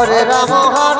हरे Ram हरे